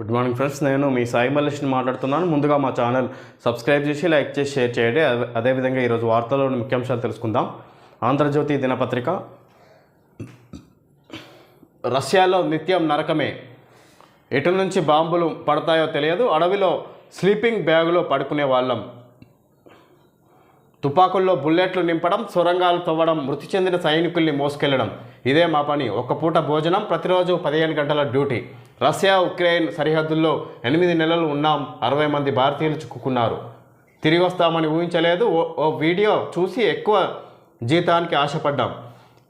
Good morning friends నేను మీ సాయి మల్లేష్ని మాట్లాడుతున్నాను. ముందుగా మా ఛానల్ సబ్స్క్రైబ్ చేసి లైక్ చేసి షేర్ చేయండి. అదే- అదేవిధంగా ఈరోజు వార్తల్లోని ముఖ్యాంశాలు తెలుసుకుందాం. ఆంధ్రజ్యోతి దినపత్రిక. రష్యాలో నిత్యం నరకమే. ఎటు నుంచి బాంబులు పడతాయో తెలియదు. అడవిలో స్లీపింగ్ బ్యాగులో పడుకునే వాళ్ళం. తుపాకుల్లో బుల్లెట్లు నింపడం సొరంగాలు తవ్వడం మృతి చెందిన సైనికుల్ని మోసుకెళ్ళడం. ఇదే మా పని. ఒక్క పూట భోజనం ప్రతిరోజు పదిహేను గంటల డ్యూటీ. రష్యా ఉక్రెయిన్ సరిహద్దుల్లో ఎనిమిది నెలలు ఉన్నాం అరవై మంది భారతీయులు చిక్కుకున్నారు. తిరిగి వస్తామని ఊహించలేదు. ఓ ఓ వీడియో చూసి ఎక్కువ జీతానికి ఆశపడ్డాం.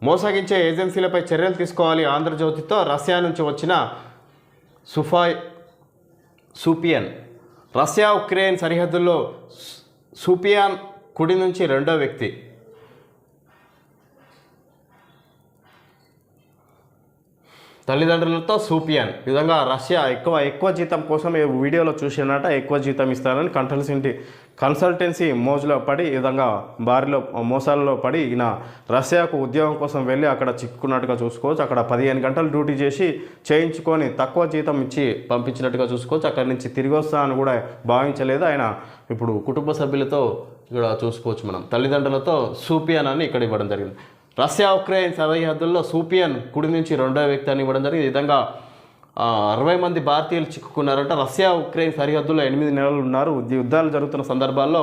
మోసగించే ఏజెన్సీలపై చర్యలు తీసుకోవాలి ఆంధ్రజ్యోతితో రష్యా నుంచి వచ్చిన సుఫాయ్ సూపియన్. రష్యా ఉక్రెయిన్ సరిహద్దుల్లో సూపియాన్ కుడి నుంచి రెండో వ్యక్తి. తల్లిదండ్రులతో సూపియాన్. ఈ విధంగా రష్యా ఎక్కువ ఎక్కువ జీతం కోసం ఈ వీడియోలో చూసినట ఎక్కువ జీతం ఇస్తారని కన్సల్టెన్సీ కన్సల్టెన్సీ మోజులో పడి ఈ విధంగా బారిలో మోసాలలో పడి ఈయన రష్యాకు ఉద్యోగం కోసం వెళ్ళి అక్కడ చిక్కుకున్నట్టుగా చూసుకోవచ్చు. అక్కడ పదిహేను గంటలు డ్యూటీ చేసి చేయించుకొని తక్కువ జీతం ఇచ్చి పంపించినట్టుగా చూసుకోవచ్చు. అక్కడి నుంచి తిరిగి వస్తానని కూడా భావించలేదు. ఆయన ఇప్పుడు కుటుంబ సభ్యులతో ఇక్కడ చూసుకోవచ్చు మనం. తల్లిదండ్రులతో సూపియాన్ అని ఇక్కడ ఇవ్వడం జరిగింది. రష్యా ఉక్రెయిన్ సరిహద్దుల్లో సూపియన్ కుడి నుంచి రెండో వ్యక్తి అని ఇవ్వడం జరిగింది. ఈ విధంగా అరవై మంది భారతీయులు చిక్కుకున్నారంట. రష్యా ఉక్రెయిన్ సరిహద్దులో ఎనిమిది నెలలు ఉన్నారు. యుద్ధాలు జరుగుతున్న సందర్భాల్లో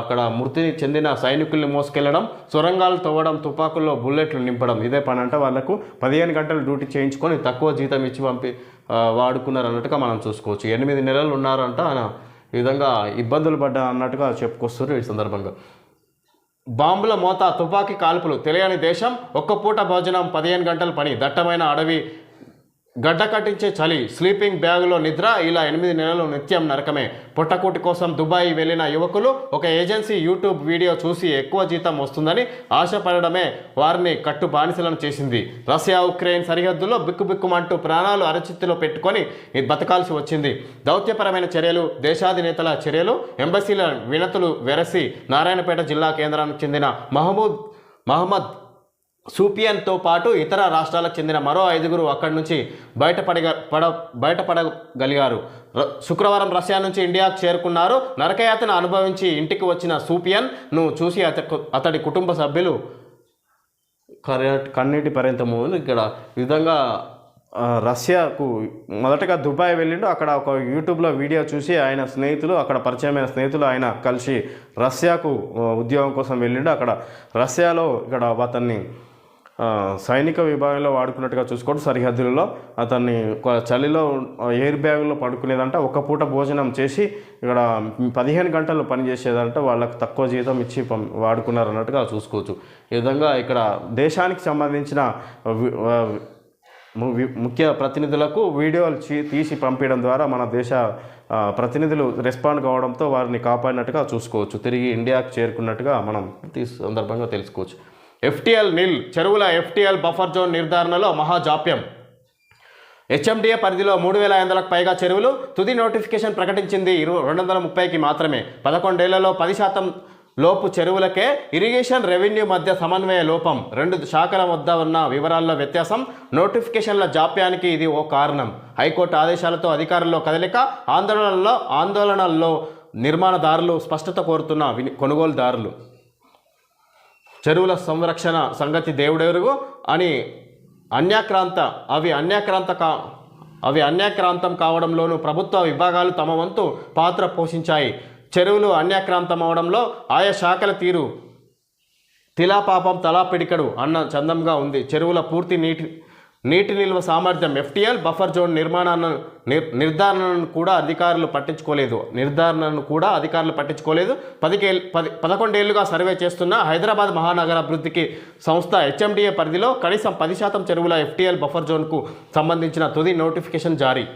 అక్కడ మృతిని చెందిన సైనికుల్ని మోసుకెళ్ళడం సొరంగాలు తవ్వడం తుపాకుల్లో బుల్లెట్లు నింపడం ఇదే పని అంటే వాళ్ళకు పదిహేను గంటలు డ్యూటీ చేయించుకొని తక్కువ జీతం ఇచ్చి పంపి వాడుకున్నారు అన్నట్టుగా మనం చూసుకోవచ్చు. ఎనిమిది నెలలు ఉన్నారంట. ఆయన ఈ విధంగా ఇబ్బందులు పడ్డా అన్నట్టుగా చెప్పుకొస్తున్నారు ఈ సందర్భంగా. బాంబుల మోత తుపాకీ కాల్పులు తెలియని దేశం ఒక్క పూట భోజనం పదిహేను గంటల పని దట్టమైన అడవి గడ్డ కట్టించే చలి స్లీపింగ్ బ్యాగులో నిద్ర ఇలా ఎనిమిది నెలలు నిత్యం నరకమే. పుట్టకూటి కోసం దుబాయ్ వెళ్ళిన యువకులు ఒక ఏజెన్సీ యూట్యూబ్ వీడియో చూసి ఎక్కువ జీతం వస్తుందని ఆశపడడమే వారిని కట్టు బానిసలను చేసింది. రష్యా ఉక్రెయిన్ సరిహద్దులో బిక్కుబిక్కుమంటూ ప్రాణాలు అరచిత్తులో పెట్టుకొని బతకాల్సి వచ్చింది. దౌత్యపరమైన చర్యలు దేశాధినేతల చర్యలు ఎంబసీల వినతులు వెరసి నారాయణపేట జిల్లా కేంద్రానికి చెందిన మహమూద్ మహమ్మద్ సూపియన్తో పాటు ఇతర రాష్ట్రాలకు చెందిన మరో ఐదుగురు అక్కడి నుంచి బయటపడగ పడ బయటపడగలిగారు. ర- శుక్రవారం రష్యా నుంచి ఇండియాకు చేరుకున్నారు. నరకయాతను అనుభవించి ఇంటికి వచ్చిన సూపియన్ను చూసి అత అతడి కుటుంబ సభ్యులు కన్నీటి పర్యంతము ఇక్కడ ఈ విధంగా రష్యాకు మొదటగా దుబాయ్ వెళ్ళిండు. అక్కడ ఒక యూట్యూబ్లో వీడియో చూసి ఆయన స్నేహితులు అక్కడ పరిచయమైన స్నేహితులు ఆయన కలిసి రష్యాకు ఉద్యోగం కోసం వెళ్ళిండు. అక్కడ రష్యాలో ఇక్కడ అతన్ని సైనిక విభాగంలో వాడుకున్నట్టుగా చూసుకోండి. సరిహద్దులలో అతన్ని ఒక చలిలో ఎయిర్ బ్యాగులో పడుకునేదంట. ఒక పూట భోజనం చేసి ఇక్కడ పదిహేను గంటలు పనిచేసేదంట. వాళ్ళకు తక్కువ జీతం ఇచ్చి పం వాడుకున్నారు అన్నట్టుగా చూసుకోవచ్చు. ఈ విధంగా ఇక్కడ దేశానికి సంబంధించిన ముఖ్య ప్రతినిధులకు వీడియోలు తీసి పంపించడం ద్వారా మన దేశ ప్రతినిధులు రెస్పాండ్ కావడంతో వారిని కాపాడినట్టుగా చూసుకోవచ్చు. తిరిగి ఇండియాకు చేరుకున్నట్టుగా మనం ఈ సందర్భంగా తెలుసుకోవచ్చు. ఎఫ్టిఎల్ నిల్ చెరువుల ఎఫ్టిఎల్ బఫర్ జోన్ నిర్ధారణలో మహాజాప్యం. హెచ్ఎండిఏ పరిధిలో మూడు వేల ఐదులకు పైగా చెరువులు తుది నోటిఫికేషన్ ప్రకటించింది. ఇరు రెండు వందల ముప్పైకి మాత్రమే. పదకొండేళ్ళలో పది శాతం లోపు చెరువులకే ఇరిగేషన్ రెవెన్యూ మధ్య సమన్వయ లోపం. రెండు శాఖల వద్ద ఉన్న వివరాల్లో వ్యత్యాసం నోటిఫికేషన్ల జాప్యానికి ఇది ఓ కారణం. హైకోర్టు ఆదేశాలతో అధికారుల్లో కదలిక ఆందోళనల్లో ఆందోళనల్లో నిర్మాణదారులు స్పష్టత కోరుతున్న విని కొనుగోలుదారులు. చెరువుల సంరక్షణ సంగతి దేవుడెరుగు అని అన్యాక్రాంత అవి అన్యాక్రాంత కా అవి అన్యాక్రాంతం కావడంలోనూ ప్రభుత్వ విభాగాలు తమ వంతు పాత్ర పోషించాయి. చెరువులు అన్యాక్రాంతం అవడంలో ఆయా శాఖల తీరు తిలాపాపం తలా పిడికడు అన్న చందంగా ఉంది. చెరువుల పూర్తి నీటి నీటి నిల్వ సామర్థ్యం ఎఫ్టీఎల్ బఫర్ జోన్ నిర్మాణాన్ని నిర్ నిర్ధారణను కూడా అధికారులు పట్టించుకోలేదు. నిర్ధారణను కూడా అధికారులు పట్టించుకోలేదు. పదికే పది పదకొండేళ్ళుగా సర్వే చేస్తున్న హైదరాబాద్ మహానగర అభివృద్ధికి సంస్థ హెచ్ఎండిఏ పరిధిలో కనీసం పది శాతం చెరువుల ఎఫ్టీఎల్ బఫర్ జోన్కు సంబంధించిన తుది నోటిఫికేషన్ జారీ.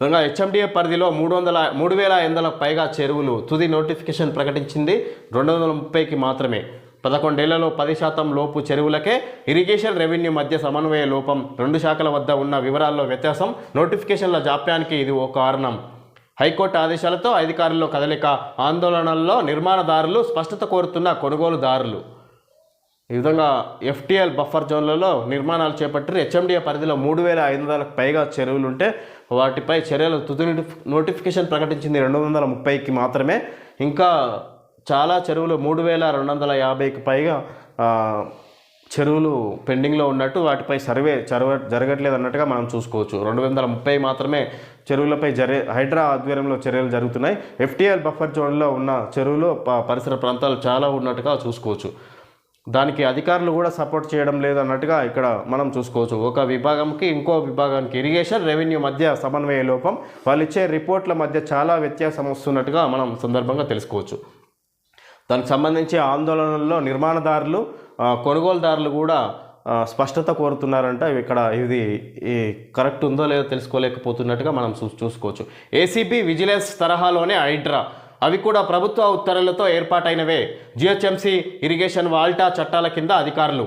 విధంగా హెచ్ఎండిఏ పరిధిలో మూడు వందల మూడు వేల ఐదు పైగా చెరువులు తుది నోటిఫికేషన్ ప్రకటించింది. రెండు వందల ముప్పైకి మాత్రమే. పదకొండేళ్ళలో పది శాతం లోపు చెరువులకే ఇరిగేషన్ రెవెన్యూ మధ్య సమన్వయ లోపం. రెండు శాఖల వద్ద ఉన్న వివరాల్లో వ్యత్యాసం నోటిఫికేషన్ల జాప్యానికి ఇది ఓ కారణం. హైకోర్టు ఆదేశాలతో అధికారుల్లో కదలిక ఆందోళనల్లో నిర్మాణదారులు స్పష్టత కోరుతున్న కొనుగోలుదారులు. ఈ విధంగా ఎఫ్టీఎల్ బఫర్ జోన్లలో నిర్మాణాలు చేపట్టి హెచ్ఎండిఏ పరిధిలో మూడు వేల ఐదు వందలకు పైగా చెరువులు ఉంటే వాటిపై చర్యలు తుది నోటిఫికేషన్ ప్రకటించింది రెండు వందల ముప్పైకి మాత్రమే. ఇంకా చాలా చెరువులు మూడు వేల రెండు వందల యాభైకి పైగా చెరువులు పెండింగ్లో ఉన్నట్టు వాటిపై సర్వే చరవ జరగట్లేదు అన్నట్టుగా మనం చూసుకోవచ్చు. రెండు వందల ముప్పై మాత్రమే చెరువులపై జరే హైడ్రా ఆధ్వర్యంలో చర్యలు జరుగుతున్నాయి. ఎఫ్టీఎల్ బఫర్ జోన్లో ఉన్న చెరువులు పరిసర ప్రాంతాలు చాలా ఉన్నట్టుగా చూసుకోవచ్చు. దానికి అధికారులు కూడా సపోర్ట్ చేయడం లేదన్నట్టుగా ఇక్కడ మనం చూసుకోవచ్చు. ఒక విభాగంకి ఇంకో విభాగానికి ఇరిగేషన్ రెవెన్యూ మధ్య సమన్వయ లోపం వాళ్ళు ఇచ్చే రిపోర్ట్ల మధ్య చాలా వ్యత్యాసం వస్తున్నట్టుగా మనం సందర్భంగా తెలుసుకోవచ్చు. దానికి సంబంధించి ఆందోళనల్లో నిర్మాణదారులు కొనుగోలుదారులు కూడా స్పష్టత కోరుతున్నారంట. ఇక్కడ ఇది ఈ కరెక్ట్ ఉందో లేదో తెలుసుకోలేకపోతున్నట్టుగా మనం చూ చూసుకోవచ్చు. ఏసీబీ విజిలెన్స్ తరహాలోనే హైడ్రా. అవి కూడా ప్రభుత్వ ఉత్తర్వులతో ఏర్పాటైనవే. జిహెచ్ఎంసీ ఇరిగేషన్ వాల్టా చట్టాల కింద అధికారులు.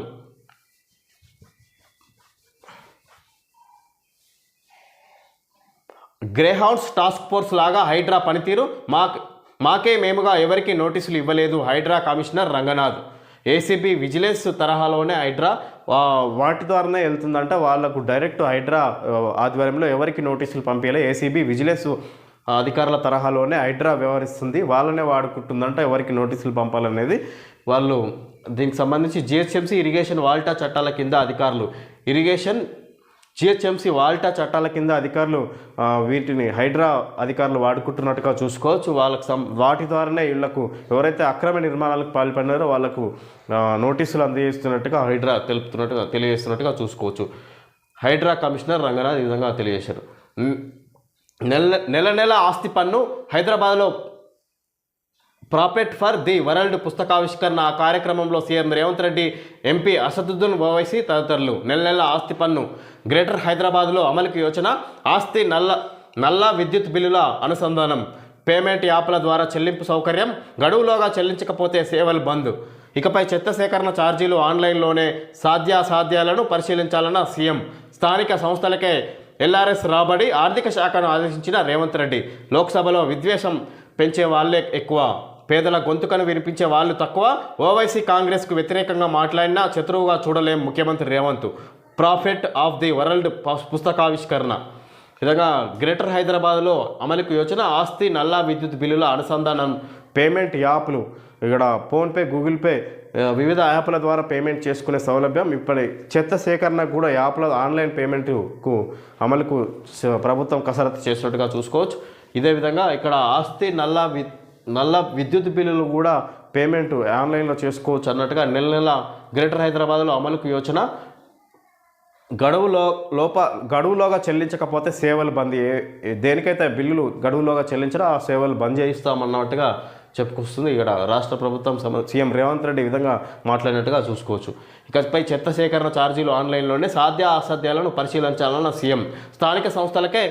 గ్రేహౌండ్స్ టాస్క్ ఫోర్స్ లాగా హైడ్రా పనితీరు మా మాకే మేముగా ఎవరికి నోటీసులు ఇవ్వలేదు Hydraa commissioner Ranganath. ACB vigilance తరహాలోనే హైడ్రా వాటి ద్వారానే వెళ్తుందంట. వాళ్ళకు డైరెక్ట్ హైడ్రా ఆధ్వర్యంలో ఎవరికి నోటీసులు పంపించలే ఏసీబీ విజిలెన్స్ అధికారుల తరహాలోనే హైడ్రా వ్యవహరిస్తుంది. వాళ్ళనే వాడుకుంటుందంట ఎవరికి నోటీసులు పంపాలనేది. వాళ్ళు దీనికి సంబంధించి జిహెచ్ఎంసీ ఇరిగేషన్ వాల్టా చట్టాల కింద అధికారులు. ఇరిగేషన్ జిహెచ్ఎంసీ వాల్టా చట్టాల కింద అధికారులు వీటిని హైడ్రా అధికారులు వాడుకుంటున్నట్టుగా చూసుకోవచ్చు. వాళ్ళకి సం వాటి ద్వారానే వీళ్ళకు ఎవరైతే అక్రమ నిర్మాణాలకు పాల్పడినారో వాళ్ళకు నోటీసులు అందజేస్తున్నట్టుగా హైడ్రా తెలుపుతున్నట్టుగా తెలియజేస్తున్నట్టుగా చూసుకోవచ్చు. హైడ్రా కమిషనర్ రంగనాథ్ ఈ విధంగా తెలియజేశారు. నెల నెల నెల ఆస్తి పన్ను హైదరాబాద్లో ప్రాఫిట్ ఫర్ ది వరల్డ్ పుస్తకావిష్కరణ ఆ కార్యక్రమంలో సీఎం రేవంత్ రెడ్డి ఎంపీ అసదుద్దీన్ ఓవైసీ తదితరులు. నెల నెల ఆస్తి పన్ను గ్రేటర్ హైదరాబాద్లో అమలుకి యోచన ఆస్తి నల్ల నల్ల విద్యుత్ బిల్లుల అనుసంధానం పేమెంట్ యాప్ల ద్వారా చెల్లింపు సౌకర్యం గడువులోగా చెల్లించకపోతే సేవలు బంద్. ఇకపై చెత్త సేకరణ ఛార్జీలు ఆన్లైన్లోనే సాధ్యాసాధ్యాలను పరిశీలించాలన్న సీఎం స్థానిక సంస్థలకే ఎల్ఆర్ఎస్ రాబడి ఆర్థిక శాఖను ఆదేశించిన రేవంత్ రెడ్డి. లోక్సభలో విద్వేషం పెంచే వాళ్ళే ఎక్కువ. పేదల గొంతుకను వినిపించే వాళ్ళు తక్కువ. ఓవైసీ కాంగ్రెస్కు వ్యతిరేకంగా మాట్లాడినా శత్రువుగా చూడలేం ముఖ్యమంత్రి Revanth. Prophet of the world పుస్తకావిష్కరణ. విధంగా గ్రేటర్ హైదరాబాద్లో అమలుకు యోచన. ఆస్తి నల్లా విద్యుత్ బిల్లుల అనుసంధానం పేమెంట్ యాప్లు. ఇక్కడ ఫోన్పే గూగుల్ పే వివిధ యాప్ల ద్వారా పేమెంట్ చేసుకునే సౌలభ్యం. ఇప్పటి చెత్త సేకరణ కూడా యాప్ల ఆన్లైన్ పేమెంట్కు అమలుకు ప్రభుత్వం కసరత్తు చేసినట్టుగా చూసుకోవచ్చు. ఇదే విధంగా ఇక్కడ ఆస్తి నల్లా వి నల్ల విద్యుత్ బిల్లులు కూడా పేమెంట్ ఆన్లైన్లో చేసుకోవచ్చు అన్నట్టుగా నెల నెల గ్రేటర్ హైదరాబాద్లో అమలుకు యోచన. గడువులో లోప గడువులోగా చెల్లించకపోతే సేవలు బంద్ దేనికైతే బిల్లులు గడువులోగా చెల్లించారో ఆ సేవలు బంద్ చేయిస్తామన్నట్టుగా చెప్పుకొస్తుంది. ఇక్కడ రాష్ట్ర ప్రభుత్వం సీఎం రేవంత్ రెడ్డి విధంగా మాట్లాడినట్టుగా చూసుకోవచ్చు. ఇకపై చెత్త సేకరణ ఛార్జీలు ఆన్లైన్లోనే సాధ్య అసాధ్యాలను పరిశీలించాలన్న సీఎం. స్థానిక సంస్థలకే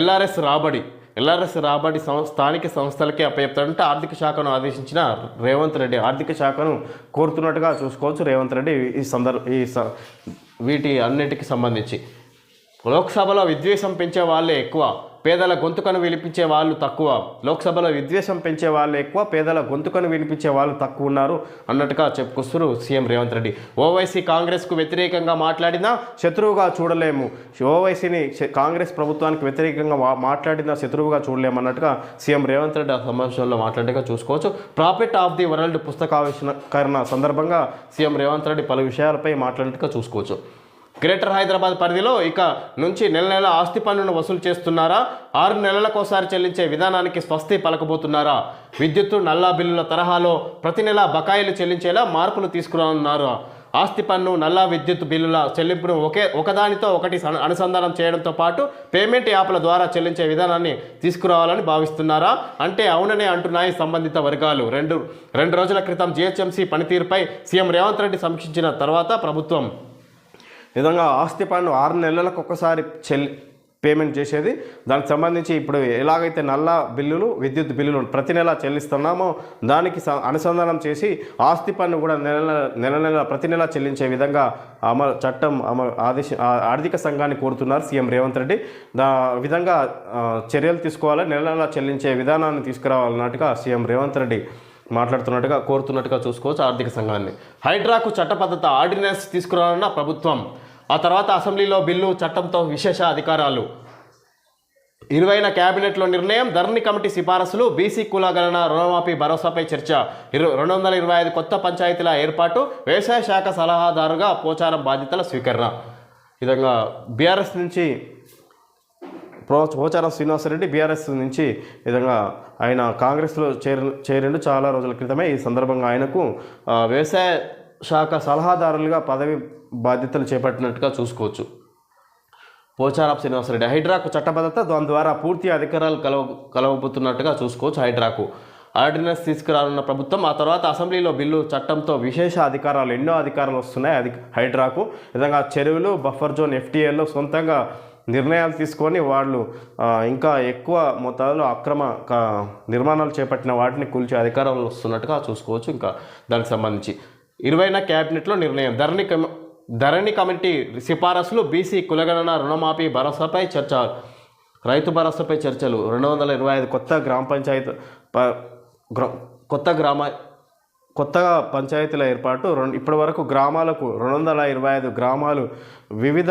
ఎల్ఆర్ఎస్ రాబడి. ఎల్ఆర్ఎస్ రాబడి సం స్థానిక సంస్థలకే అప్పచెప్తాడంటే. ఆర్థిక శాఖను ఆదేశించిన రేవంత్ రెడ్డి. ఆర్థిక శాఖను కోరుతున్నట్టుగా చూసుకోవచ్చు రేవంత్ రెడ్డి ఈ సందర్భ ఈ స- వీటి అన్నిటికి సంబంధించి. లోక్సభలో విద్వేషం పెంచే వాళ్ళే ఎక్కువ. పేదల గొంతుకను వినిపించే వాళ్ళు తక్కువ. లోక్సభలో విద్వేషం పెంచే వాళ్ళు ఎక్కువ పేదల గొంతుకను వినిపించే వాళ్ళు తక్కువ ఉన్నారు అన్నట్టుగా చెప్పుకొస్తున్నారు సీఎం రేవంత్ రెడ్డి. ఓవైసీ కాంగ్రెస్కు వ్యతిరేకంగా మాట్లాడినా శత్రువుగా చూడలేము. ఓవైసీని కాంగ్రెస్ ప్రభుత్వానికి వ్యతిరేకంగా మాట్లాడినా శత్రువుగా చూడలేము అన్నట్టుగా సీఎం రేవంత్ రెడ్డి ఆ సమావేశంలో మాట్లాడేగా చూసుకోవచ్చు. ప్రాఫిట్ ఆఫ్ ది వరల్డ్ పుస్తకావిష్కరణ సందర్భంగా సీఎం రేవంత్ రెడ్డి పలు విషయాలపై మాట్లాడినట్టుగా చూసుకోవచ్చు. గ్రేటర్ హైదరాబాద్ పరిధిలో ఇక నుంచి నెల నెల ఆస్తి పన్నును వసూలు చేస్తున్నారా? ఆరు నెలలకోసారి చెల్లించే విధానానికి స్వస్తి పలకబోతున్నారా? విద్యుత్తు నల్లా బిల్లుల తరహాలో ప్రతి నెల బకాయిలు చెల్లించేలా మార్పులు తీసుకురానున్నారు? ఆస్తి పన్ను నల్లా విద్యుత్ బిల్లుల చెల్లింపును ఒకే ఒకదానితో ఒకటి అనుసంధానం చేయడంతో పాటు పేమెంట్ యాప్ల ద్వారా చెల్లించే విధానాన్ని తీసుకురావాలని భావిస్తున్నారా? అంటే అవుననే అంటున్నాయి సంబంధిత వర్గాలు. రెండు రెండు రోజుల క్రితం జిహెచ్ఎంసీ పనితీరుపై సీఎం రేవంత్ రెడ్డి సమీక్షించిన తర్వాత ప్రభుత్వం నిజంగా విధంగా ఆస్తి పన్ను ఆరు నెలలకు ఒకసారి చెల్లి పేమెంట్ చేసేది. దానికి సంబంధించి ఇప్పుడు ఎలాగైతే నల్ల బిల్లులు విద్యుత్ బిల్లులు ప్రతి నెల చెల్లిస్తున్నామో దానికి స- అనుసంధానం చేసి ఆస్తి పన్ను కూడా నెల నెల- నెల ప్రతి నెల చెల్లించే విధంగా అమలు చట్టం అమలు ఆదేశ ఆర్థిక సంఘాన్ని కోరుతున్నారు సీఎం రేవంత్ రెడ్డి. దా విధంగా చర్యలు తీసుకోవాలి నెల నెల చెల్లించే విధానాన్ని తీసుకురావాలన్నట్టుగా సీఎం రేవంత్ రెడ్డి మాట్లాడుతున్నట్టుగా కోరుతున్నట్టుగా చూసుకోవచ్చు ఆర్థిక సంఘాన్ని. హైడ్రాకు చట్టబద్ధత ఆర్డినెన్స్ తీసుకురానున్న ప్రభుత్వం. ఆ తర్వాత అసెంబ్లీలో బిల్లు చట్టంతో విశేష అధికారాలు. ఇరవైన కేబినెట్లో నిర్ణయం ధరణి కమిటీ సిఫారసులు బీసీ కులగణన రుణమాఫీ భరోసాపై చర్చ. ఇరు రెండు వందల ఇరవై ఐదు కొత్త పంచాయతీల ఏర్పాటు వ్యవసాయ శాఖ సలహాదారుగా పోచారం బాధ్యతల స్వీకరణ. విధంగా బీఆర్ఎస్ నుంచి ప్రో పోచారం శ్రీనివాసరెడ్డి బీఆర్ఎస్ నుంచి విధంగా ఆయన కాంగ్రెస్లో చేరి చేరిండు చాలా రోజుల క్రితమే. ఈ సందర్భంగా ఆయనకు వ్యవసాయ శాఖ సలహాదారులుగా పదవి బాధ్యతలు చేపట్టినట్టుగా చూసుకోవచ్చు. పోచారం శ్రీనివాసరెడ్డి హైడ్రాకు చట్టబద్ధత దాని ద్వారా పూర్తి అధికారాలు కలవ కలవబోతున్నట్టుగా చూసుకోవచ్చు హైడ్రాకు. ఆర్డినెన్స్ తీసుకురానున్న ప్రభుత్వం ఆ తర్వాత అసెంబ్లీలో బిల్లు చట్టంతో విశేష అధికారాలు ఎన్నో అధికారాలు వస్తున్నాయి. అది హైడ్రాకు. ఈ విధంగా చెరువులు బఫర్ జోన్ ఎఫ్టీఏలో సొంతంగా నిర్ణయాలు తీసుకొని వాళ్ళు ఇంకా ఎక్కువ మొత్తాల్లో అక్రమ నిర్మాణాలు చేపట్టిన వాటిని కూల్చే అధికారాలు వస్తున్నట్టుగా చూసుకోవచ్చు ఇంకా దానికి సంబంధించి. ఇరవైన క్యాబినెట్లో నిర్ణయం. ధరణి కమి ధరణి కమిటీ సిఫారసులు బీసీ కులగణన రుణమాఫీ భరోసాపై చర్చ రైతు భరోసాపై చర్చలు. రెండు వందల ఇరవై ఐదు కొత్త గ్రామ పంచాయతీ ప- కొత్త గ్రామ కొత్తగా పంచాయతీల ఏర్పాటు రెండు ఇప్పటి వరకు గ్రామాలకు రెండు వందల ఇరవై ఐదు గ్రామాలు వివిధ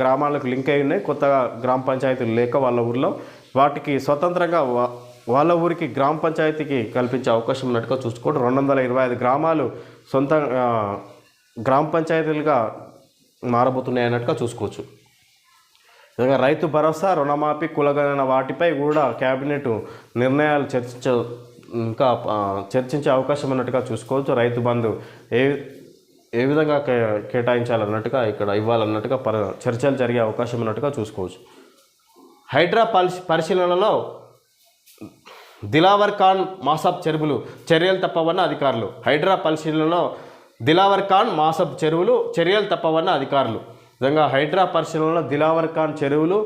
గ్రామాలకు లింక్ అయి ఉన్నాయి. కొత్తగా గ్రామ పంచాయతీలు లేక వాళ్ళ ఊర్లో. వాటికి స్వతంత్రంగా వా- వాళ్ళ ఊరికి గ్రామ పంచాయతీకి కల్పించే అవకాశం ఉన్నట్టుగా చూసుకోండి. రెండు వందల ఇరవై ఐదు గ్రామాలు సొంత గ్రామ పంచాయతీలుగా మారబోతున్నాయి అన్నట్టుగా చూసుకోవచ్చు. విధంగా రైతు భరోసా రుణమాఫీ కులగణన వాటిపై కూడా కేబినెట్ నిర్ణయాలు చర్చించ ఇంకా చర్చించే అవకాశం ఉన్నట్టుగా చూసుకోవచ్చు. రైతు బంధు ఏ ఏ విధంగా కే కేటాయించాలన్నట్టుగా ఇక్కడ ఇవ్వాలన్నట్టుగా పర చర్చలు జరిగే అవకాశం ఉన్నట్టుగా చూసుకోవచ్చు. హైడ్రా పరిశీ పరిశీలనలో దిలావర్ ఖాన్ మాసబ్ చెరువులు చర్యలు తప్పవన్న అధికారులు. హైడ్రా పరిశీలనలో దిలావర్ ఖాన్ మాసబ్ చెరువులు చర్యలు తప్పవన్న అధికారులు. నిజంగా హైడ్రా పరిశీలనలో దిలావర్ ఖాన్ చెరువులు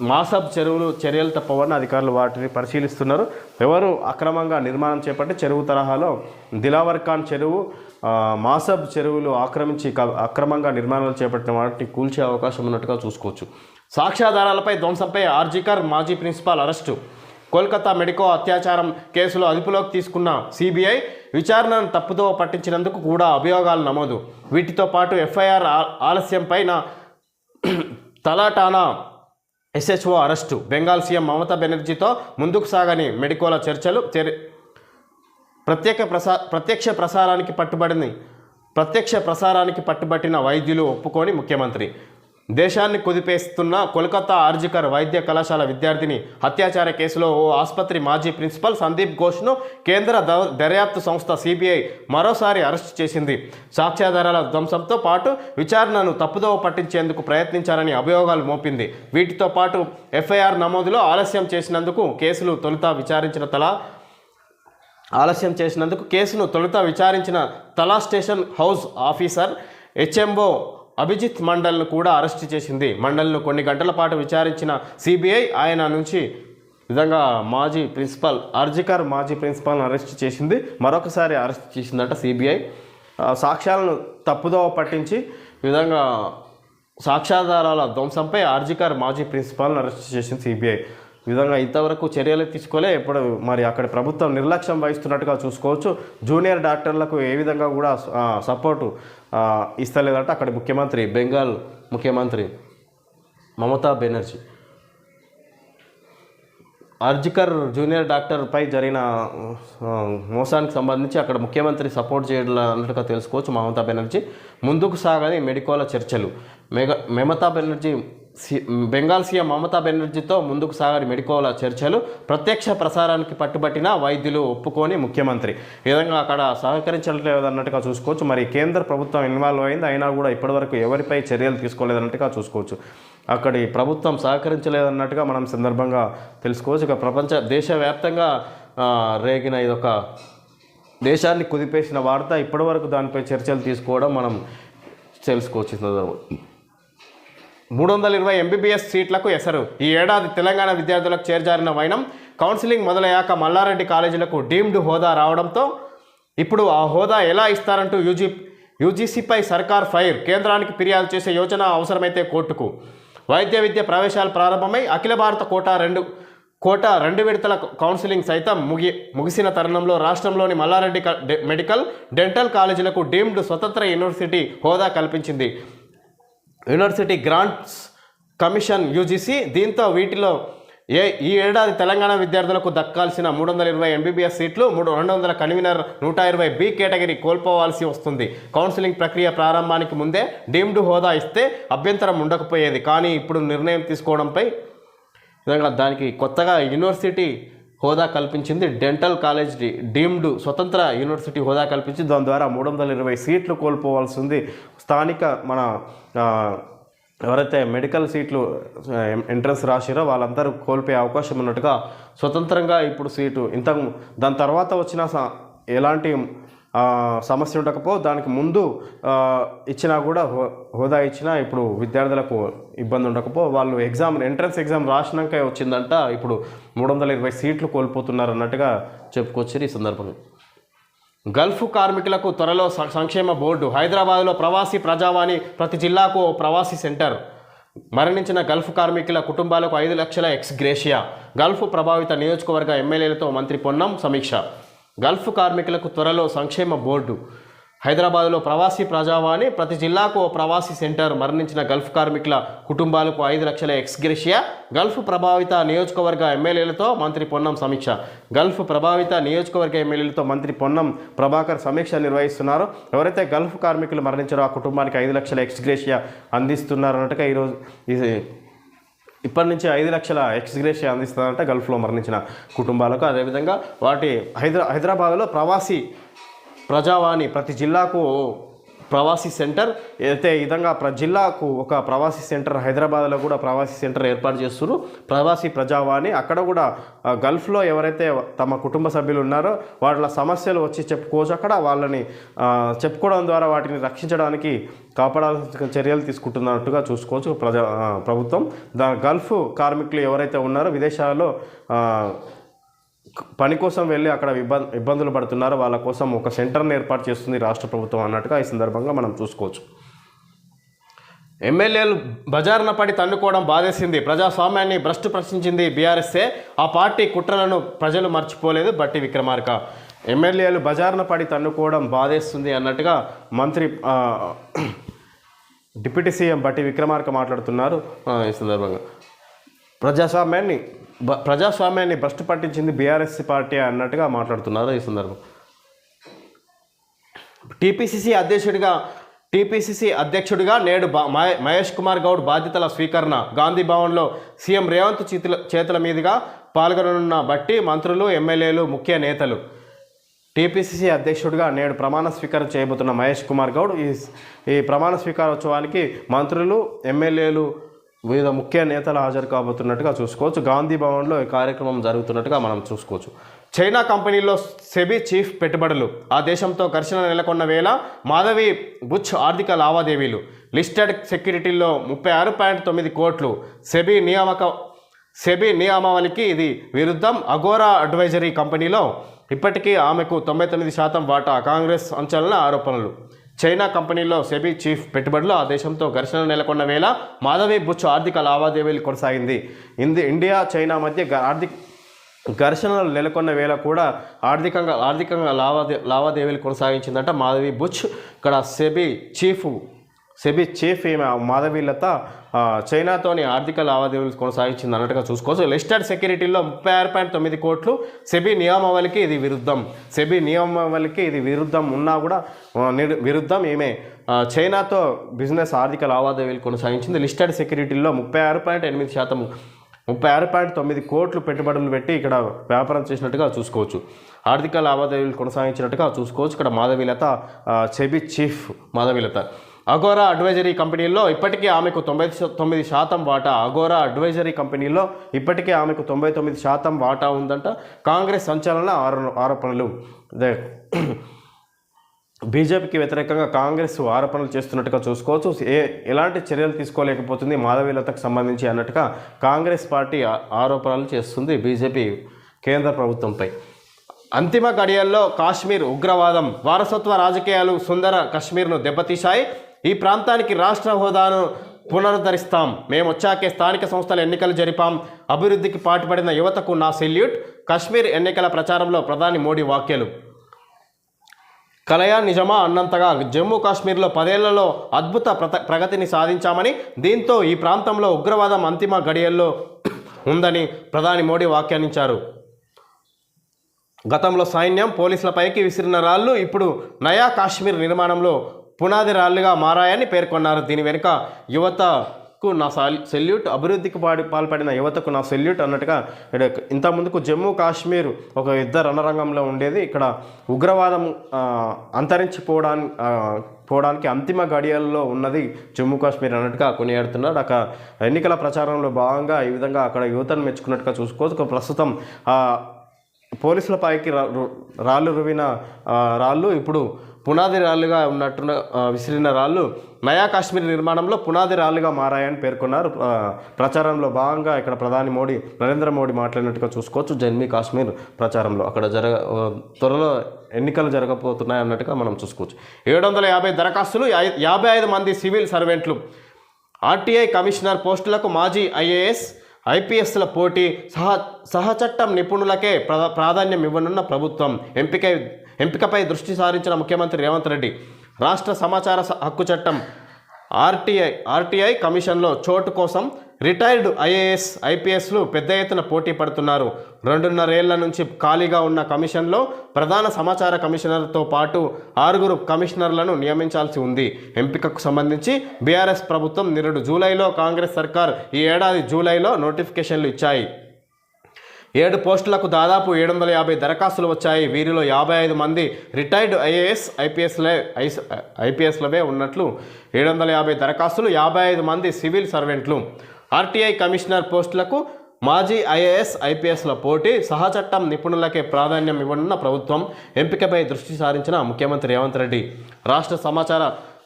మాసబ్ చెరువులు చర్యలు తప్పవని అధికారులు వాటిని పరిశీలిస్తున్నారు. ఎవరు అక్రమంగా నిర్మాణం చేపట్టి చెరువు తరహాలో దిలావర్ ఖాన్ చెరువు మాసబ్ చెరువులు ఆక్రమించి క- అక్రమంగా నిర్మాణాలు చేపట్టిన వాటిని కూల్చే అవకాశం ఉన్నట్టుగా చూసుకోవచ్చు. సాక్ష్యాధారాలపై ధ్వంసంపై ఆర్జీకర్ మాజీ ప్రిన్సిపాల్ అరెస్టు. కోల్కతా మెడికో అత్యాచారం కేసులో అదుపులోకి తీసుకున్న సిబిఐ విచారణను తప్పుదో పట్టించినందుకు కూడా అభియోగాలు నమోదు. వీటితో పాటు ఎఫ్ఐఆర్ ఆ- ఆలస్యంపైన తలాటానా SHO arrest. Bengal CM Mamata బెనర్జీతో ముందుకు సాగని మెడికోల చర్చలు ప్రత్యేక ప్రసా ప్రత్యక్ష ప్రసారానికి పట్టుబడింది. ప్రత్యక్ష ప్రసారానికి పట్టుబట్టిన వైద్యులు ఒప్పుకొని ముఖ్యమంత్రి. దేశాన్ని కుదిపేస్తున్న కోల్కతా ఆర్జికర్ వైద్య కళాశాల విద్యార్థిని అత్యాచార కేసులో ఓ ఆసుపత్రి మాజీ ప్రిన్సిపల్ సందీప్ ఘోష్ను కేంద్ర ద- దర్యాప్తు సంస్థ సిబిఐ మరోసారి అరెస్టు చేసింది. సాక్ష్యాధారాల ధ్వంసంతో పాటు విచారణను తప్పుదోవ పట్టించేందుకు ప్రయత్నించారని అభియోగాలు మోపింది. వీటితో పాటు ఎఫ్ఐఆర్ నమోదులో ఆలస్యం చేసినందుకు కేసులు తొలుత విచారించిన తలా ఆలస్యం చేసినందుకు కేసును తొలుత విచారించిన Tala station house officer HMO Abhijit మండల్ను కూడా అరెస్ట్ చేసింది. మండల్ను కొన్ని గంటల పాటు విచారించిన సిబిఐ ఆయన నుంచి విధంగా మాజీ ప్రిన్సిపల్ అర్జికర్ మాజీ ప్రిన్సిపాల్ను అరెస్ట్ చేసింది. మరొకసారి అరెస్ట్ చేసిందట సిబిఐ. సాక్ష్యాలను తప్పుదోవ పట్టించి విధంగా సాక్ష్యాధారాల ధ్వంసంపై ఆర్జికర్ మాజీ ప్రిన్సిపాల్ను అరెస్ట్ చేసింది సిబిఐ. ఈ విధంగా ఇంతవరకు చర్యలు తీసుకోలే. ఇప్పుడు మరి అక్కడ ప్రభుత్వం నిర్లక్ష్యం వహిస్తున్నట్టుగా చూసుకోవచ్చు. జూనియర్ డాక్టర్లకు ఏ విధంగా కూడా సపోర్టు ఇస్తలేదంటే అక్కడ ముఖ్యమంత్రి బెంగాల్ ముఖ్యమంత్రి మమతా బెనర్జీ. అర్జికర్ జూనియర్ డాక్టర్పై జరిగిన మోసానికి సంబంధించి అక్కడ ముఖ్యమంత్రి సపోర్ట్ చేయడం అన్నట్టుగా తెలుసుకోవచ్చు మమతా బెనర్జీ. ముందుకు సాగని మెడికోల చర్చలు. మెగ మమతా బెనర్జీ బెంగాల్ సీఎం మమతా బెనర్జీతో ముందుకు సాగని మెడికోల చర్చలు. ప్రత్యక్ష ప్రసారానికి పట్టుబట్టిన వైద్యులు ఒప్పుకొని ముఖ్యమంత్రి. ఈ విధంగా అక్కడ సహకరించట్లేదు అన్నట్టుగా చూసుకోవచ్చు. మరి కేంద్ర ప్రభుత్వం ఇన్వాల్వ్ అయింది. అయినా కూడా ఇప్పటివరకు ఎవరిపై చర్యలు తీసుకోలేదన్నట్టుగా చూసుకోవచ్చు. అక్కడి ప్రభుత్వం సహకరించలేదన్నట్టుగా మనం సందర్భంగా తెలుసుకోవచ్చు. ఇక ప్రపంచ దేశవ్యాప్తంగా రేగిన ఇదొక దేశాన్ని కుదిపేసిన వార్త. ఇప్పటివరకు దానిపై చర్చలు తీసుకోవడం మనం తెలుసుకోవచ్చు. సందర్భం మూడు వందల ఇరవై ఎంబీబీఎస్ సీట్లకు ఎసరు. ఈ ఏడాది తెలంగాణ విద్యార్థులకు చేర్జారిన వైనం కౌన్సిలింగ్ మొదలయ్యాక మల్లారెడ్డి కాలేజీలకు డీమ్డ్ హోదా రావడంతో ఇప్పుడు ఆ హోదా ఎలా ఇస్తారంటూ యూజీ యూజీసీపై సర్కార్ ఫైర్ కేంద్రానికి ఫిర్యాదు చేసే యోచన అవసరమైతే కోర్టుకు. వైద్య విద్య ప్రవేశాలు ప్రారంభమై అఖిల భారత కోటా రెండు కోట రెండు విడతల కౌన్సిలింగ్ సైతం ముగి ముగిసిన తరుణంలో రాష్ట్రంలోని మల్లారెడ్డి క- మెడికల్ డెంటల్ కాలేజీలకు డీమ్డ్ స్వతంత్ర యూనివర్సిటీ హోదా కల్పించింది. University grants commission UGC. దీంతో వీటిలో ఏ ఈ ఏడాది తెలంగాణ విద్యార్థులకు దక్కాల్సిన మూడు వందల ఇరవై ఎంబీబీఎస్ సీట్లు మూడు రెండు వందల కన్వీనర్ నూట ఇరవై బి కేటగిరీ కోల్పోవాల్సి వస్తుంది. కౌన్సిలింగ్ ప్రక్రియ ప్రారంభానికి ముందే డీమ్డ్ హోదా ఇస్తే అభ్యంతరం ఉండకపోయేది. కానీ ఇప్పుడు నిర్ణయం తీసుకోవడంపై విధంగా దానికి కొత్తగా యూనివర్సిటీ హోదా కల్పించింది డెంటల్ కాలేజ్ డి- డీమ్డ్ స్వతంత్ర యూనివర్సిటీ హోదా కల్పించి దాని ద్వారా మూడు వందల ఇరవై సీట్లు కోల్పోవాల్సి ఉంది స్థానిక మన ఎవరైతే మెడికల్ సీట్లు ఎంట్రన్స్ రాసిరో వాళ్ళందరూ కోల్పోయే అవకాశం ఉన్నట్టుగా స్వతంత్రంగా ఇప్పుడు సీటు ఇంత దాని తర్వాత వచ్చిన స- ఎలాంటి సమస్య ఉండకపో దానికి ముందు ఇచ్చినా కూడా హో- హోదా ఇచ్చినా ఇప్పుడు విద్యార్థులకు ఇబ్బంది ఉండకపో. వాళ్ళు ఎగ్జామ్ ఎంట్రన్స్ ఎగ్జామ్ రాసినాక వచ్చిందంట ఇప్పుడు మూడు వందల ఇరవై సీట్లు కోల్పోతున్నారు అన్నట్టుగా చెప్పుకొచ్చారు ఈ సందర్భంగా గల్ఫ్ కార్మికులకు త్వరలో సంక్షేమ బోర్డు హైదరాబాద్లో ప్రవాసీ ప్రజావాణి ప్రతి జిల్లాకు ఓ ప్రవాసీ సెంటర్. మరణించిన గల్ఫ్ కార్మికుల కుటుంబాలకు ఐదు లక్షల ఎక్స్ గ్రేషియా. గల్ఫ్ ప్రభావిత నియోజకవర్గ ఎమ్మెల్యేలతో మంత్రి పొన్నం సమీక్ష. గల్ఫ్ కార్మికులకు త్వరలో సంక్షేమ బోర్డు. హైదరాబాద్లో ప్రవాసీ ప్రజావాణి ప్రతి జిల్లాకు ఓ ప్రవాసీ సెంటర్ మరణించిన గల్ఫ్ కార్మికుల కుటుంబాలకు ఐదు లక్షల ఎక్స్గ్రేషియా గల్ఫ్ ప్రభావిత నియోజకవర్గ ఎమ్మెల్యేలతో మంత్రి పొన్నం సమీక్ష. గల్ఫ్ ప్రభావిత నియోజకవర్గ ఎమ్మెల్యేలతో మంత్రి పొన్నం ప్రభాకర్ సమీక్ష నిర్వహిస్తున్నారు. ఎవరైతే గల్ఫ్ కార్మికులు మరణించారో ఆ కుటుంబానికి ఐదు లక్షల ఎక్స్గ్రేషియా అందిస్తున్నారు అన్నట్టుగా ఈరోజు ఇది ఇప్పటి నుంచి ఐదు లక్షల ఎక్స్గ్రేషియా అందిస్తారంట గల్ఫ్లో మరణించిన కుటుంబాలకు. అదేవిధంగా వాటి హైదరా హైదరాబాద్లో ప్రవాసీ ప్రజావాణి ప్రతి జిల్లాకు ప్రవాసీ సెంటర్ అయితే ఈ విధంగా ప్ర జిల్లాకు ఒక ప్రవాసీ సెంటర్ హైదరాబాద్లో కూడా ప్రవాసీ సెంటర్ ఏర్పాటు చేస్తున్నారు. ప్రవాసీ ప్రజావాణి అక్కడ కూడా గల్ఫ్లో ఎవరైతే తమ కుటుంబ సభ్యులు ఉన్నారో వాళ్ళ సమస్యలు వచ్చి చెప్పుకోవచ్చు. అక్కడ వాళ్ళని చెప్పుకోవడం ద్వారా వాటిని రక్షించడానికి కాపాడాల్సిన చర్యలు తీసుకుంటున్నట్టుగా చూసుకోవచ్చు ప్రజా ప్రభుత్వం. దా గల్ఫ్ కార్మికులు ఎవరైతే ఉన్నారో విదేశాల్లో పని కోసం వెళ్ళి అక్కడ ఇబ్బంది ఇబ్బందులు పడుతున్నారు. వాళ్ళ కోసం ఒక సెంటర్ని ఏర్పాటు చేస్తుంది రాష్ట్ర ప్రభుత్వం అన్నట్టుగా ఈ సందర్భంగా మనం చూసుకోవచ్చు. ఎమ్మెల్యేలు బజార్న పడి తన్నుకోవడం బాధేసింది. ప్రజాస్వామ్యాన్ని భ్రష్టు ప్రశ్నించింది బీఆర్ఎస్ఏ. ఆ పార్టీ కుట్రలను ప్రజలు మర్చిపోలేదు. బట్టి విక్రమార్క. ఎమ్మెల్యేలు బజారున పడి తన్నుకోవడం బాధేస్తుంది అన్నట్టుగా మంత్రి డిప్యూటీ సీఎం బట్టి విక్రమార్క మాట్లాడుతున్నారు. ఈ సందర్భంగా ప్రజాస్వామ్యాన్ని ప్రజాస్వామ్యాన్ని భ్రష్టు పట్టించింది బీఆర్ఎస్ పార్టీ అన్నట్టుగా మాట్లాడుతున్నారు ఈ సందర్భం. టీపీసీసీ అధ్యక్షుడిగా టీపీసీసీ అధ్యక్షుడిగా నేడు మహేష్ కుమార్ గౌడ్ బాధ్యతల స్వీకరణ. గాంధీ భవన్లో సీఎం రేవంత్ చేతుల చేతుల మీదుగా పాల్గొననున్న బట్టి మంత్రులు ఎమ్మెల్యేలు ముఖ్య నేతలు. టీపీసీసీ అధ్యక్షుడిగా నేడు ప్రమాణ స్వీకారం చేయబోతున్న మహేష్ కుమార్ గౌడ్ ఈ ఈ ప్రమాణ స్వీకారోత్సవానికి మంత్రులు ఎమ్మెల్యేలు వివిధ ముఖ్య నేతలు హాజరు కాబోతున్నట్టుగా చూసుకోవచ్చు. గాంధీ భవన్లో ఈ కార్యక్రమం జరుగుతున్నట్టుగా మనం చూసుకోవచ్చు. చైనా కంపెనీలో సెబీ చీఫ్ పెట్టుబడులు. ఆ దేశంతో ఘర్షణ నెలకొన్న వేళ మాధవి బుచ్ ఆర్థిక లావాదేవీలు. లిస్టెడ్ సెక్యూరిటీల్లో ముప్పై ఆరు పాయింట్ తొమ్మిది కోట్లు. సెబీ నియామక సెబీ నియామావళికి ఇది విరుద్ధం. అగోరా అడ్వైజరీ కంపెనీలో ఇప్పటికీ ఆమెకు తొంభై తొమ్మిది శాతం వాటా. కాంగ్రెస్ సంచలన ఆరోపణలు. చైనా కంపెనీలో సెబీ చీఫ్ పెట్టుబడులు ఆ దేశంతో ఘర్షణ నెలకొన్న వేళ మాధవి బుచ్ ఆర్థిక లావాదేవీలు కొనసాగింది. ఇంది ఇండియా చైనా మధ్య ఆర్థిక ఘర్షణలు నెలకొన్న వేళ కూడా ఆర్థికంగా ఆర్థికంగా లావాదే లావాదేవీలు కొనసాగించిందంట మాధవి బుచ్. ఇక్కడ సెబీ చీఫ్ సెబీ చీఫ్ ఈమె మాధవీలత చైనాతోని ఆర్థిక లావాదేవీలు కొనసాగించింది అన్నట్టుగా చూసుకోవచ్చు. లిస్టెడ్ సెక్యూరిటీలో ముప్పై ఆరు పాయింట్ తొమ్మిది కోట్లు సెబీ నియమావళికి ఇది విరుద్ధం. సెబీ నియమావళికి ఇది విరుద్ధం ఉన్నా కూడా నిరు- విరుద్ధం ఈమె చైనాతో బిజినెస్ ఆర్థిక లావాదేవీలు కొనసాగించింది. లిస్టెడ్ సెక్యూరిటీల్లో ముప్పై ఆరు పాయింట్ ఎనిమిది శాతం ముప్పై ఆరు పాయింట్ తొమ్మిది కోట్లు పెట్టుబడులు పెట్టి ఇక్కడ వ్యాపారం చేసినట్టుగా చూసుకోవచ్చు. ఆర్థిక లావాదేవీలు కొనసాగించినట్టుగా చూసుకోవచ్చు. ఇక్కడ Madhavilatha చెబి SEBI chief Madhavilatha. Agora advisory కంపెనీలో ఇప్పటికే ఆమెకు తొంభై తొమ్మిది శాతం వాటా. అగోరా అడ్వైజరీ కంపెనీలో ఇప్పటికే ఆమెకు తొంభై తొమ్మిది శాతం వాటా ఉందంట. కాంగ్రెస్ సంచలన ఆరో ఆరోపణలు. బీజేపీకి వ్యతిరేకంగా కాంగ్రెస్ ఆరోపణలు చేస్తున్నట్టుగా చూసుకోవచ్చు. ఏ ఎలాంటి చర్యలు తీసుకోలేకపోతుంది మాధవీలతకు సంబంధించి అన్నట్టుగా కాంగ్రెస్ పార్టీ ఆరోపణలు చేస్తుంది బీజేపీ కేంద్ర ప్రభుత్వంపై. అంతిమ గడియల్లో కాశ్మీర్ ఉగ్రవాదం. వారసత్వ రాజకీయాలు సుందర కశ్మీర్ను దెబ్బతీశాయి. ఈ ప్రాంతానికి రాష్ట్ర హోదాను పునరుద్ధరిస్తాం. మేము వచ్చాకే స్థానిక సంస్థల ఎన్నికలు జరిపాం. అభివృద్ధికి పాటుపడిన యువతకు నా సెల్యూట్. కశ్మీర్ ఎన్నికల ప్రచారంలో ప్రధాని మోడీ వ్యాఖ్యలు. కలయా నిజమా అన్నంతగా జమ్మూ కాశ్మీర్లో పదేళ్ళలో అద్భుత ప్రగతిని సాధించామని దీంతో ఈ ప్రాంతంలో ఉగ్రవాదం అంతిమ గడియల్లో ఉందని ప్రధాని మోడీ వ్యాఖ్యానించారు. గతంలో సైన్యం పోలీసులపైకి విసిరిన రాళ్ళు ఇప్పుడు నయా కాశ్మీర్ నిర్మాణంలో పునాది రాళ్ళుగా మారాయని పేర్కొన్నారు. దీని వెనుక యువతకు నా సెల్యూట్ అభివృద్ధికి పాడి పాల్పడిన యువతకు నా సెల్యూట్ అన్నట్టుగా ఇక్కడ ఇంత ముందుకు జమ్మూ కాశ్మీర్ ఒక యుద్ధ రణరంగంలో ఉండేది. ఇక్కడ ఉగ్రవాదం అంతరించిపోవడానికి పోవడానికి అంతిమ గడియల్లో ఉన్నది జమ్మూ కాశ్మీర్ అన్నట్టుగా కొనియాడుతున్నాడు. అక్కడ ఎన్నికల ప్రచారంలో భాగంగా ఈ విధంగా అక్కడ యువతను మెచ్చుకున్నట్టుగా చూసుకోవచ్చు. ప్రస్తుతం పోలీసుల పైకి రా- రాళ్ళు రువిన రాళ్ళు ఇప్పుడు పునాది రాళ్ళుగా ఉన్నట్టున్న విసిరిన రాళ్ళు నయా కాశ్మీర్ నిర్మాణంలో పునాది రాళ్ళుగా మారాయని పేర్కొన్నారు. ప్రచారంలో భాగంగా ఇక్కడ ప్రధాని మోడీ నరేంద్ర మోడీ మాట్లాడినట్టుగా చూసుకోవచ్చు. జన్మీ కాశ్మీర్ ప్రచారంలో అక్కడ జరగ త్వరలో ఎన్నికలు జరగబోతున్నాయి అన్నట్టుగా మనం చూసుకోవచ్చు. ఏడు వందల యాభై దరఖాస్తులు యాభై ఐదు మంది సివిల్ సర్వెంట్లు. ఆర్టీఐ కమిషనర్ పోస్టులకు మాజీ ఐఏఎస్ ఐపీఎస్ల పోటీ సహ సహచట్టం నిపుణులకే ప్రాధాన్యం ఇవ్వనున్న ప్రభుత్వం ఎంపికై ఎంపికపై దృష్టి సారించిన ముఖ్యమంత్రి రేవంత్ రెడ్డి రాష్ట్ర సమాచార స- హక్కు చట్టం ఆర్టీఐ ఆర్టీఐ కమిషన్లో చోటు కోసం రిటైర్డ్ ఐఏఎస్ ఐపీఎస్లు పెద్ద ఎత్తున పోటీ పడుతున్నారు. రెండున్నరేళ్ళ నుంచి ఖాళీగా ఉన్న కమిషన్లో ప్రధాన సమాచార కమిషనర్తో పాటు ఆరుగురు కమిషనర్లను నియమించాల్సి ఉంది. ఎంపికకు సంబంధించి బీఆర్ఎస్ ప్రభుత్వం నిరుడు జూలైలో కాంగ్రెస్ సర్కార్ ఈ ఏడాది జూలైలో నోటిఫికేషన్లు ఇచ్చాయి. ఏడు పోస్టులకు దాదాపు ఏడు వందల యాభై దరఖాస్తులు వచ్చాయి. వీరిలో యాభై ఐదు మంది రిటైర్డ్ ఐఏఎస్ ఐపీఎస్లే ఐస్ ఐపీఎస్లవే ఉన్నట్లు ఏడు వందల యాభై దరఖాస్తులు యాభై ఐదు మంది సివిల్ సర్వెంట్లు. ఆర్టీఐ కమిషనర్ పోస్టులకు మాజీ ఐఏఎస్ ఐపీఎస్ల పోటీ సహచట్టం నిపుణులకే ప్రాధాన్యం ఇవ్వనున్న ప్రభుత్వం ఎంపికపై దృష్టి సారించిన ముఖ్యమంత్రి రేవంత్ రెడ్డి. రాష్ట్ర సమాచార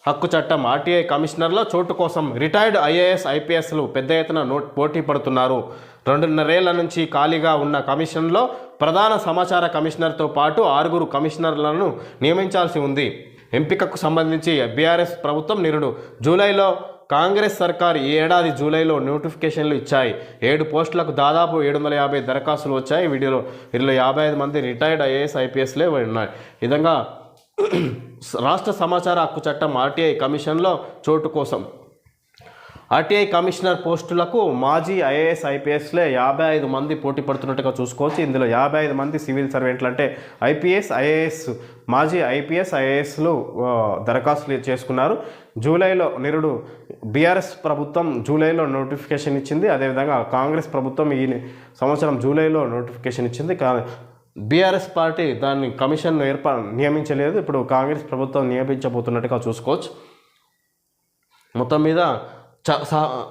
హక్కు చట్టం ఆర్టీఐ కమిషనర్ల చోటు కోసం రిటైర్డ్ ఐఏఎస్ ఐపీఎస్లు పెద్ద ఎత్తున నోట్ పోటీ పడుతున్నారు. రెండున్నరేళ్ళ నుంచి ఖాళీగా ఉన్న కమిషన్లో ప్రధాన సమాచార కమిషనర్తో పాటు ఆరుగురు కమిషనర్లను నియమించాల్సి ఉంది. ఎంపికకు సంబంధించి బీఆర్ఎస్ ప్రభుత్వం నిరుడు జూలైలో కాంగ్రెస్ సర్కార్ ఈ ఏడాది జూలైలో నోటిఫికేషన్లు ఇచ్చాయి. ఏడు పోస్టులకు దాదాపు ఏడు వందల యాభై దరఖాస్తులు వచ్చాయి. వీటిలో వీరిలో యాభై ఐదు మంది రిటైర్డ్ ఐఏఎస్ ఐపీఎస్లే ఉన్నాయి విధంగా రాష్ట్ర సమాచార హక్కు చట్టం ఆర్టీఐ కమిషన్లో చోటు కోసం. ఆర్టీఐ కమిషనర్ పోస్టులకు మాజీ ఐఏఎస్ ఐపీఎస్లే యాభై ఐదు మంది పోటీ పడుతున్నట్టుగా చూసుకోవచ్చు. ఇందులో యాభై ఐదు మంది సివిల్ సర్వెంట్లు అంటే ఐపీఎస్ ఐఏఎస్ మాజీ ఐపీఎస్ ఐఏఎస్లు దరఖాస్తులు చేసుకున్నారు. జూలైలో నిరుడు బీఆర్ఎస్ ప్రభుత్వం జూలైలో నోటిఫికేషన్ ఇచ్చింది. అదేవిధంగా కాంగ్రెస్ ప్రభుత్వం ఈ సంవత్సరం జూలైలో నోటిఫికేషన్ ఇచ్చింది. కా బీఆర్ఎస్ పార్టీ దాన్ని కమిషన్ ఏర్పా నియమించలేదు. ఇప్పుడు కాంగ్రెస్ ప్రభుత్వం నియమించబోతున్నట్టుగా చూసుకోవచ్చు. మొత్తం మీద చ సహ-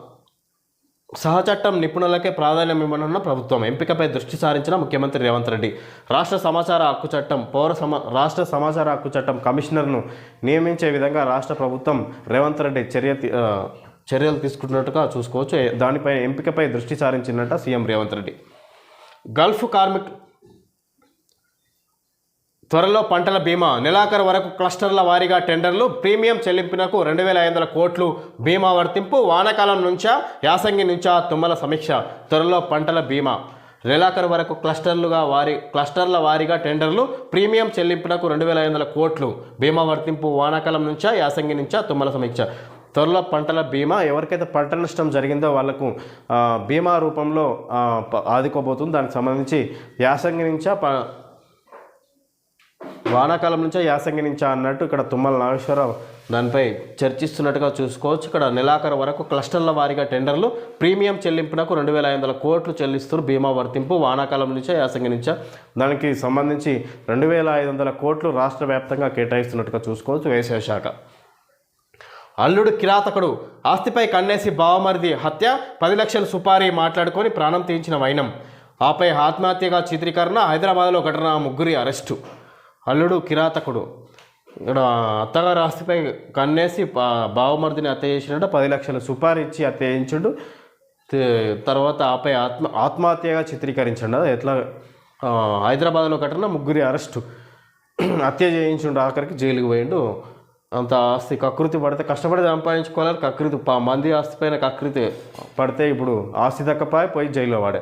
సహచట్టం నిపుణులకే ప్రాధాన్యం ఇవ్వనున్న ప్రభుత్వం ఎంపికపై దృష్టి సారించిన ముఖ్యమంత్రి రేవంత్ రెడ్డి. రాష్ట్ర సమాచార హక్కు చట్టం పౌర సమా రాష్ట్ర సమాచార హక్కు చట్టం కమిషనర్ను నియమించే విధంగా రాష్ట్ర ప్రభుత్వం రేవంత్ రెడ్డి చర్య చర్యలు తీసుకుంటున్నట్టుగా చూసుకోవచ్చు. దానిపై ఎంపికపై దృష్టి సారించినట్ట సీఎం రేవంత్ రెడ్డి. గల్ఫ్ కార్మిక్ త్వరలో పంటల బీమా. నెలాఖరు వరకు క్లస్టర్ల వారీగా టెండర్లు ప్రీమియం చెల్లింపునకు రెండు వేల ఐదు వందల కోట్లు బీమా వర్తింపు వానాకాలం నుంచా యాసంగి నుంచా తుమ్మల సమీక్ష. త్వరలో పంటల బీమా. నెలాఖరు వరకు క్లస్టర్లుగా వారి క్లస్టర్ల వారీగా టెండర్లు ప్రీమియం చెల్లింపునకు రెండు వేల ఐదు వందల కోట్లు బీమా వర్తింపు వానాకాలం నుంచా యాసంగి నుంచా తుమ్మల సమీక్ష. త్వరలో పంటల బీమా. ఎవరికైతే పంట నష్టం జరిగిందో వాళ్ళకు బీమా రూపంలో ఆదుకోబోతుంది. దానికి సంబంధించి యాసంగి నుంచా వానాకాలం నుంచే యాసంగి నుంచా అన్నట్టు ఇక్కడ తుమ్మల నాగేశ్వరరావు దానిపై చర్చిస్తున్నట్టుగా చూసుకోవచ్చు. ఇక్కడ నెలాఖరు వరకు క్లస్టర్ల వారీగా టెండర్లు ప్రీమియం చెల్లింపునకు రెండు వేల ఐదు వందల కోట్లు చెల్లిస్తూ బీమా వర్తింపు వానాకాలం నుంచే యాసంగి నుంచే దానికి సంబంధించి రెండు వేల ఐదు వందల కోట్లు రాష్ట్ర వ్యాప్తంగా కేటాయిస్తున్నట్టుగా చూసుకోవచ్చు వ్యవసాయ శాఖ. అల్లుడు కిరాతకుడు ఆస్తిపై కన్నేసి బావమరిది హత్య పది లక్షల సుపారీ మాట్లాడుకొని ప్రాణం తీయించిన వైనం. ఆపై ఆత్మహత్యగా చిత్రీకరణ హైదరాబాద్లో ఘటన ముగ్గురి అరెస్టు. అల్లుడు కిరాతకుడు. ఇక్కడ అత్తగారు ఆస్తిపై కన్నేసి బావమర్దిని హత్య చేసినట్టు పది లక్షలు సుపారీ ఇచ్చి హత్య చేయించుడు. తర్వాత ఆపై ఆత్మ ఆత్మహత్యగా చిత్రీకరించండు. అది ఎట్లా? హైదరాబాద్లో కట్టిన ముగ్గురి అరెస్టు. హత్య చేయించుండు. ఆఖరికి జైలుకి పోయిండు. అంత ఆస్తి కకృతి పడితే కష్టపడి సంపాదించుకోవాలి. కకృతి పా మంది ఆస్తి పైన కకృతి పడితే ఇప్పుడు ఆస్తి దక్కపోయి పోయి జైల్లో వాడే.